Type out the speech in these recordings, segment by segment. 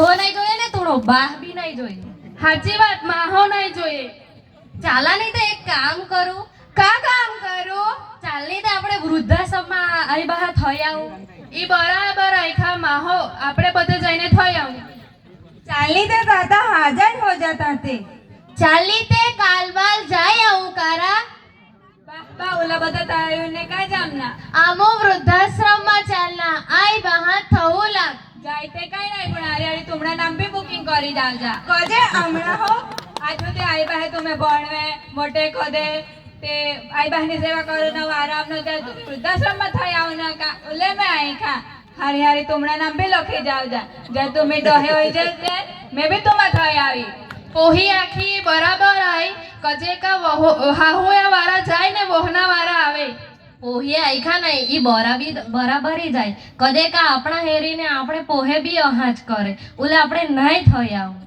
ઈહો નહીં જોઈએ ને થોડો બાહ બી નહીં જોઈએ. સાચી વાત માહો નહીં જોઈએ. ચાલા નહીં તો એક કામ કરું. કા કામ કરું? ચાલ નહીં તો આપણે વૃદ્ધાશ્રમમાં અહીં બહાર થઈ આવું. એ બરાબર આખા માહો આપણે બધે જઈને થઈ આવું. ચાલી તે દાદા હાજર હો જતા તે. ચાલી તે કાલબાલ જાય આવું કારા. બા ઓલા બધા તાયુને કા જામના આમો વૃદ્ધાશ્રમમાં ચાલના આય બહાર થવું લાગ જાય તે કઈ નહીં તુમડા નામ બી બુકિંગ કરી દાવજા કજે હમણાં હો? આજ તે આઈ બાહે તમે ભણવે, મોટે ખોદે તે આઈ બાહની સેવા કરો, ને આરામ ન જાય તું વૃદ્ધાશ્રમમાં થઈ આવ ના કા. ઓલે મે આઈ ખા. હારી હારી તુમણા નામ બી લખી જાવજા જે તુમે ડોહે હોય જે મેં બી તુમા થઈ આવી. ઓહી આખી બરાબર આઈ. કજે કા વહો હાહુયા વાળા જાય ને વહના વાળા આવે. પોહે આખા ને એ બરાબી, બરાબરી જાય. કદે કા આપણા હેરીને આપણે પોહે બી અહાજ કરે. ઓલે આપણે નહીં થઈ આવું.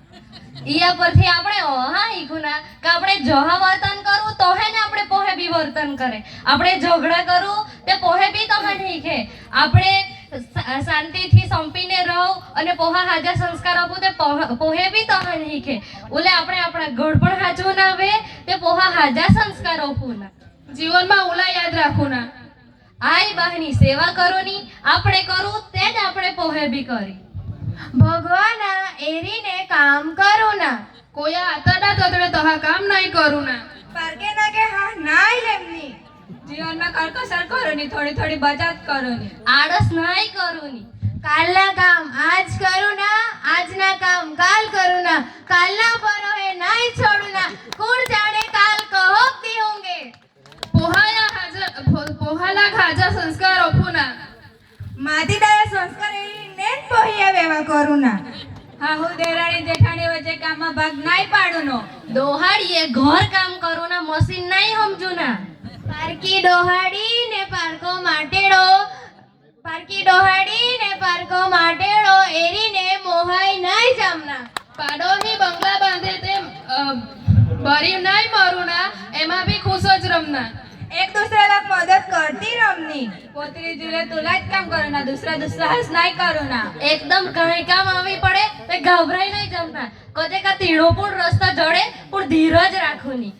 ઈયા પરથી આપણે અહા ઈખું ના કે આપણે જહા વર્તન કરું, તો હે ને આપણે પોહે બી વર્તન કરે. આપણે ઝઘડા કરું, તે પોહે બી તો હા ઠીકે આપણે શાંતિથી સંપીને રહો અને પોહા હાજા સંસ્કાર આપો, તે પોહે બી તો હે ઠીકે ઓલે આપણે આપણા ગઢ પણ હાચવું ના આવે તે પોહા હાજા સંસ્કાર આપું ના જીવનમાં ઓલા યાદ રાખું ના. આઈ બહાની સેવા કરો ની આપણે કરું તે જ આપણે પોહે બી કરી. ભગવાના એરીને કામ કરો ના. કોયા આતડા તતડે તહા કામ નહીં કરું ના. પરકે ના કે હા નાઈ લેમની. જીવનમાં કરકસર કરો ની થોડી થોડી બચત કરો ની આળસ નહીં કરું ની કાલના કામ આજ કરું ના આજના કામ કાલ કરું ના. કાલના પરો હે નહીં છોડું ના કોણ જાણે કાલ કહો દી હોંગે પોહાયા હાજર પો- પોહાલા ખાજા સંસ્કાર ઓપુના માધી દાયા સંસ્કાર એની નેન પોહિયા વેવા કરુના હાહુ દેરાણી જેઠાણી વચ્ચે કામમાં ભાગ નાઈ પાડુનો. દોહાડીએ ઘર કામ કરુના મશીન નાઈ સમજુના પારકી ડોહાડી ને પારકો માટેડો. પારકી દોહાડી ને પારકો માટેડો. એરીને મોહાઈ નાઈ જામના. પાડોહી બંગલા બાંધે તેમ અ, બરી નાઈ મરુના એમાં બી ખુશ જ રમના. એક દૂસરાला મદદ કરતી રમની. પોતરી જુલે તુલા જ કામ કરો ના દુસરા દૂસરા હસ નહીં કરો ના એકદમ કઈ કામ આવી પડે તે ગભરાઈ નહીં જમના કદે કા તીણો પણ રસ્તો જડે પણ ધીરજ રાખો ની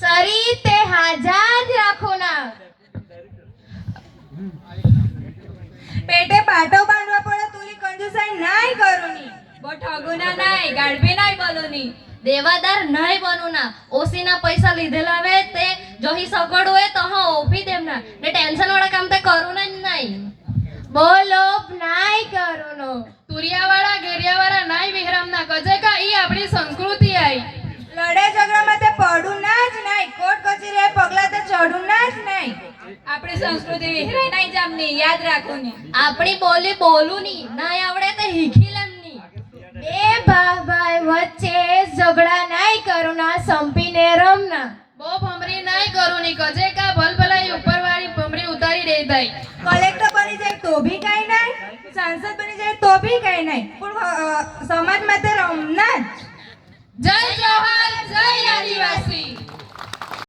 સરી તે હાજા જ રાખો ના પેટે પાટો બાંધવા પડે તુલી કંજુસાઈ નહીં કરું ની બો ઠગુના નહીં ગાડબી નહીં બોલું ની દેવાદાર નહીં બનું ના ઓસીના પૈસા લીધેલા હવે તે જોહી સગવડ હોય તો હા ઊભી દેમ ના ને ટેન્શન વાળા કામ તો કરું ને જ નહીં. બોલો નહીં કરું નો તુરિયાવાળા ઘેરિયાવાળા નાઈ વિહરમના કજે કા ઈ આપણી સંસ્કૃતિ આઈ? લડે ઝઘડામાં તે પડું ના જ નહીં. કોર્ટ કચેરી પગલા તે ચડું ના જ નહીં. આપણી સંસ્કૃતિ વિહરાઈ નહીં જામની યાદ રાખો ને આપણી બોલી બોલું ની ના આવડે તે હીખી લેમની બે નહીં કરું ની કજે કા ભલભલાઈ ઉપરવાળી ભમરી ઉતારી દે થાય કલેક્ટર બની જાય તો ભી કઈ નહીં સાંસદ બની જાય તો ભી કઈ નહીં પણ સમાજ માટે રમના જય જવાહર જય આદિવાસી.